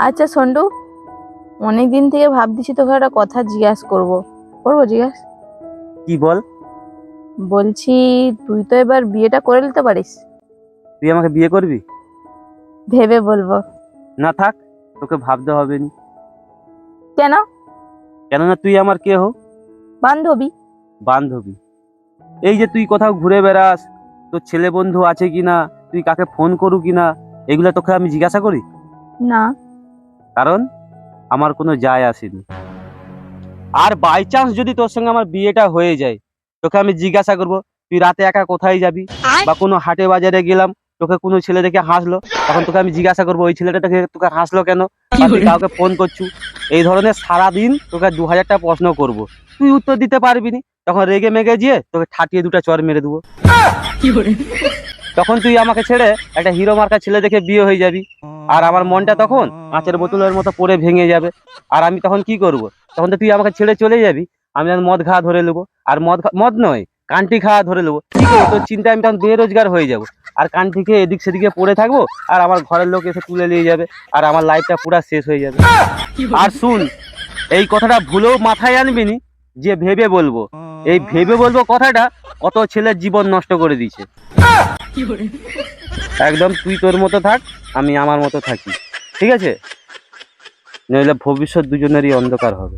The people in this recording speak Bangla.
আচ্ছা সন্ডু অনেক দিন থেকে ভাবতেছি তোকে একটা কথা জিজ্ঞাসা করব। করব জিজ্ঞাস? কি বল? বলছি তুই তো এবার বিয়েটা করে নিতে পারিস। তুই আমাকে বিয়ে করবি? ভেবে বলব। না থাক তোকে ভাবতে হবে না কেন? কেননা তুই আমার কে হো? বান্ধবী। বান্ধবী। এই যে তুই কোথাও ঘুরে বেড়াস তোর ছেলে বন্ধু আছে কিনা তুই কাকে ফোন করু কিনা এগুলো তোকে আমি জিজ্ঞাসা করি? না। কারণ আমার কোনো যায় আসেনি। আর বাই চান্স যদি তোর সঙ্গে আমার বিয়েটা হয়ে যায় তোকে আমি জিজ্ঞাসা করব তুই রাতে একা কোথায় যাবি? বা কোনো হাটে বাজারে গেলাম তোকে কোনো ছেলে দেখে হাসলো তখন তোকে আমি জিজ্ঞাসা করব ওই ছেলেটা তোকে তোকে হাসলো কেন? তুই কাউকে ফোন করছু? এই ধরনের সারাদিন তোকে দু হাজারটা প্রশ্ন করব। তুই উত্তর দিতে পারবি নি। তখন রেগে মেগে গিয়ে তোকে ঠাটিয়ে দুটা চর মেরে দেবো। তখন তুই আমাকে ছেড়ে একটা হিরো মার্কা ছেলে দেখে বিয়ে হয়ে যাবি। আর আমার মনটা তখন কাঁচের বোতলের মতো পড়ে ভেঙে যাবে। আর আমি তখন কি করব? তখন তো তুই আমাকে ছেড়ে চলে যাবি। আমি তখন মদ খাওয়া ধরে নেব। আর মদ মদ নয় কান্টি খাওয়া ধরে নেব। কি করব তোর চিন্তায় আমি তখন বেরোজগার হয়ে যাব। আর কান্টি খেয়ে এদিক সেদিকে পড়ে থাকব আর আমার ঘরের লোক এসে তুলে নিয়ে যাবে আর আমার লাইফটা পুরো শেষ হয়ে যাবে। আর শুন, এই কথাটা ভুলেও মাথায় আনবি নি যে ভেবে বলব। এই ভেবে বলব কথাটা কত ছেলের জীবন নষ্ট করে দিয়েছে। একদম তুই তোর মতো থাক, আমি আমার মতো থাকি। ঠিক আছে? নইলে ভবিষ্যৎ দুজনেরই অন্ধকার হবে।